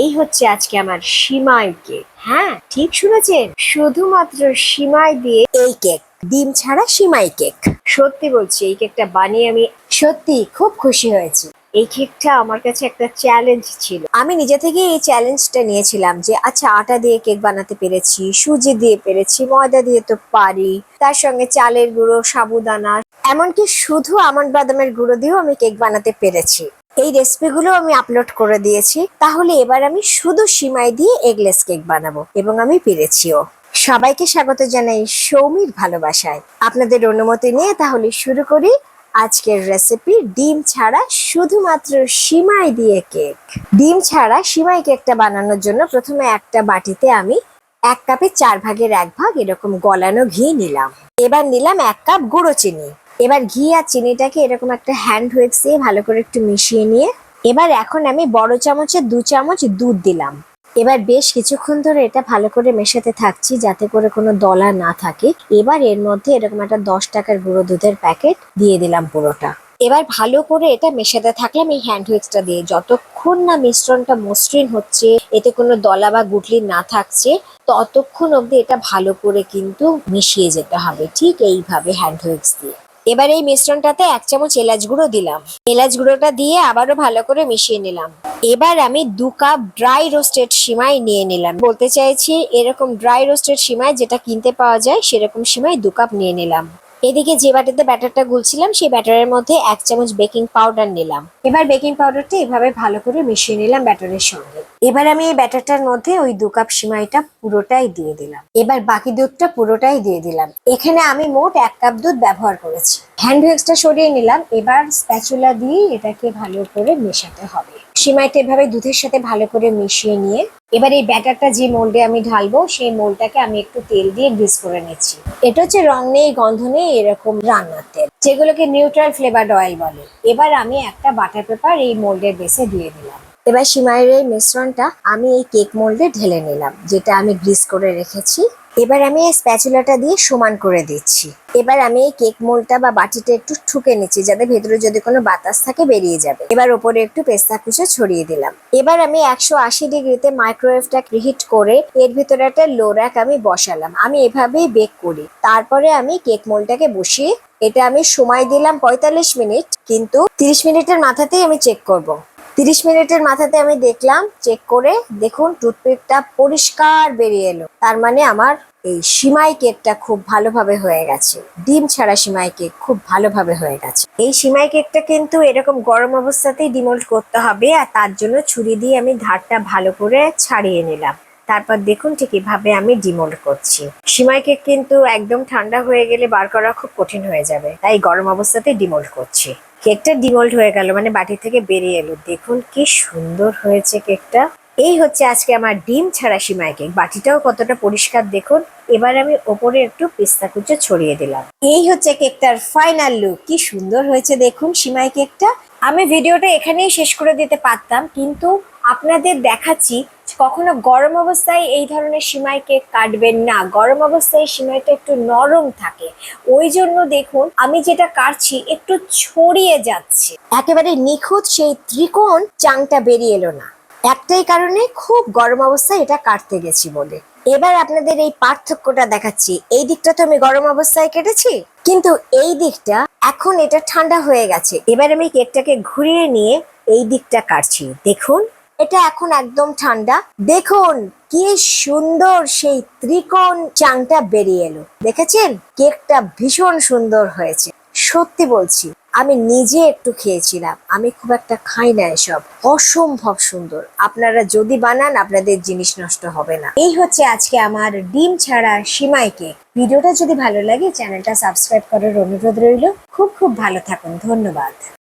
এই হচ্ছে আজকে আমার সিমাই কেক। হ্যাঁ ঠিক শুনেছেন? শুধুমাত্র সিমাই দিয়ে এই কেক, ডিম ছাড়া সিমাই কেক। সত্যি বলছি, এই কেকটা বানিয়ে আমি সত্যি খুব খুশি হয়েছি। এই কেকটা আমার কাছে একটা চ্যালেঞ্জ ছিল। আমি নিজে থেকে এই চ্যালেঞ্জটা নিয়েছিলাম যে আচ্ছা আটা দিয়ে কেক বানাতে পেরেছি, সুজি দিয়ে পেরেছি, ময়দা দিয়ে তো পারি, তার সঙ্গে চালের গুঁড়ো, সাবুদানা, এমনকি শুধু আমন্ড বাদামের গুঁড়ো দিয়েও আমি কেক বানাতে পেরেছি। এই রেসিপিগুলো আমি আপলোড করে দিয়েছি। তাহলে এবার আমি শুধু সিমাই দিয়ে এগলেস কেক বানাবো এবং আমি পেরেছিও। সবাইকে স্বাগত জানাই সৌমির ভালোবাসায়। আপনাদের অনুমতি নিয়ে তাহলে শুরু করি আজকের রেসিপি ডিম ছাড়া শুধুমাত্র সিমাই দিয়ে কেক ডিম ছাড়া সিমাই কেকটা বানানোর জন্য প্রথমে একটা বাটিতে আমি এক কাপে চার ভাগের এক ভাগ এরকম গলানো ঘি নিলাম। এবার নিলাম এক কাপ গুঁড়ো চিনি। এবার ঘি আর চিনিটাকে এরকম একটা হ্যান্ড হুইক্স দিয়ে ভালো করে একটু মিশিয়ে নিয়ে, এবার এখন আমি বড় চামচে দু চামচ দুধ দিলাম। এবার বেশ কিছুক্ষণ ধরে এটা ভালো করে মেশাতে থাকছি যাতে করে কোনো দলা না থাকে। এবার এর মধ্যে এরকম একটা দশ টাকার গুঁড়ো দুধের প্যাকেট দিয়ে দিলাম পুরোটা। এবার ভালো করে এটা মেশাতে থাকলাম এই হ্যান্ড হুইক্সটা দিয়ে যতক্ষণ না মিশ্রণটা মসৃণ হচ্ছে, এতে কোনো দলা বা গুটলি না থাকছে, ততক্ষণ অবধি এটা ভালো করে কিন্তু মিশিয়ে যেতে হবে। ঠিক এইভাবে হ্যান্ড হুইক্স দিয়ে। এবার এই মিশ্রণটাতে এক চামচ এলাচ গুঁড়ো দিলাম। এলাচ গুঁড়োটা দিয়ে আবারও ভালো করে মিশিয়ে নিলাম। এবার আমি দু কাপ ড্রাই রোস্টেড সিমাই নিয়ে নিলাম। বলতে চাইছি, এরকম ড্রাই রোস্টেড সিমাই যেটা কিনতে পাওয়া যায়, সেরকম সিমাই দু কাপ নিয়ে নিলাম। এদিকে যে বাটিতে ব্যাটারটা গুলছিলাম, সেই ব্যাটারের মধ্যে এক চামচ বেকিং পাউডার নিলাম। এবার বেকিং পাউডারটা এভাবে ভালো করে মিশিয়ে নিলাম ব্যাটারের সঙ্গে। এবার আমি এই ব্যাটারটার মধ্যে ওই দু কাপ সিমাইটা পুরোটাই দিয়ে দিলাম। এবার বাকি দুধটা পুরোটাই দিয়ে দিলাম। এখানে আমি মোট এক কাপ দুধ ব্যবহার করেছি। হ্যান্ড হুইক্সটা সরিয়ে নিলাম। এবার স্প্যাচুলা দিয়ে এটাকে ভালো করে মেশাতে হবে। সিমাইটা এভাবে দুধের সাথে ভালো করে মিশিয়ে নিয়ে, এবার এই ব্যাটারটা যে মোল্ডে আমি ঢালবো, সেই মোল্ডটাকে আমি একটু তেল দিয়ে গ্রিস করে নিচ্ছি। এটা হচ্ছে রং নেই, গন্ধ নেই, এরকম রান্নার তেল, যেগুলোকে নিউট্রাল ফ্লেভার অয়েল বলে। এবার আমি একটা বাটার পেপার এই মোল্ডের বেসে দিয়ে দিলাম। এবার সিমাইয়ের এই মিশ্রণটা আমি এই কেক মোল্ডে ঢেলে নিলাম, যেটা আমি গ্রিস করে রেখেছি। এবার আমি এই স্প্যাচুলাটা দিয়ে সমান করে দিচ্ছি। এবার আমি এই কেক মোলটা বা বাটিটা একটু ঠুকে নিচ্ছি, যাতে ভেতরে যদি কোনো বাতাস থাকে বেরিয়ে যাবে। এবার ওপরে একটু পেস্তা কুচো ছড়িয়ে দিলাম। এবার আমি একশো আশি ডিগ্রিতে মাইক্রোওয়েভটা হিট করে এর ভিতরে একটা লো র্যাক আমি বসালাম। আমি এভাবেই বেক করি। তারপরে আমি কেক মোলটাকে বসিয়ে, এটা আমি সময় দিলাম পঁয়তাল্লিশ মিনিট, কিন্তু তিরিশ মিনিটের মাথাতেই আমি চেক করব। তিরিশ মিনিটের মাথাতে আমি দেখলাম চেক করে দেখুন টুথপিকটা পরিষ্কার বেরিয়ে এলো। তার মানে আমার এই সিমাই কেকটা খুব ভালোভাবে হয়ে গেছে। ডিম ছাড়া সিমাই কেক খুব ভালোভাবে হয়ে গেছে। এই সিমাই কেকটা কিন্তু এরকম গরম অবস্থাতেই ডিমোল্ড করতে হবে আর তার জন্য ছুরি দিয়ে আমি ধারটা ভালো করে ছাড়িয়ে নিলাম। তারপর দেখুন ঠিক এভাবে আমি ডিমোল্ড করছি। সিমাই কেক কিন্তু একদম ঠান্ডা হয়ে গেলে বার করা খুব কঠিন হয়ে যাবে, তাই গরম অবস্থাতেই ডিমোল্ড করছি। কেকটা ডিমোল্ড হয়ে গেল মানে বাটি থেকে বেরিয়ে এলো। দেখুন কি সুন্দর হয়েছে কেকটা। এই হচ্ছে আজকে আমার ডিম ছাড়া সিমাই কেক। বাটিটাও কতটা পরিষ্কার দেখুন। এবার আমি ওপরে একটু পিস্তা কুচো ছড়িয়ে দিলাম। এই হচ্ছে কেকটার ফাইনাল লুক। কি সুন্দর হয়েছে দেখুন সিমাই কেকটা। আমি ভিডিওটা এখানেই শেষ করে দিতে পারতাম, কিন্তু আপনাদের দেখাচ্ছি কখনো গরম অবস্থায় এই ধরনের সিমাই কেক কাটবেন না। গরম অবস্থায় সিমাইটা একটু নরম থাকে। ওই জন্য দেখুন, আমি যেটা কাটছি একটু ছড়িয়ে যাচ্ছে। একেবারে নিখুঁত সেই ত্রিকোণ চাংটা বেরিয়ে এলো না। একটাই কারণে খুব গরম অবস্থায় এটা কাটতে গেছি বলে। এবার আপনাদের এই পার্থক্যটা দেখাচ্ছি। এই দিকটা তো আমি গরম অবস্থায় কেটেছি, কিন্তু এই দিকটা এখন এটা ঠান্ডা হয়ে গেছে। এবার আমি কেকটাকে ঘুরিয়ে নিয়ে এই দিকটা কাটছি। দেখুন এটা এখন একদম ঠান্ডা। দেখুন, কি সুন্দর সেই ত্রিকোণ চাংটা বেরিয়ে এলো। দেখেছেন? কেকটা ভীষণ সুন্দর হয়েছে। সত্যি বলছি, আমি নিজে একটু খেয়েছিলাম। আমি খুব একটা খাই না এসব। অসম্ভব সুন্দর। আপনারা যদি বানান, আপনাদের জিনিস নষ্ট হবে না। এই হচ্ছে আজকে আমার ডিম ছাড়া সিমাই কেক। ভিডিওটা যদি ভালো লাগে, চ্যানেলটা সাবস্ক্রাইব করার অনুরোধ রইল। খুব খুব ভালো থাকুন। ধন্যবাদ।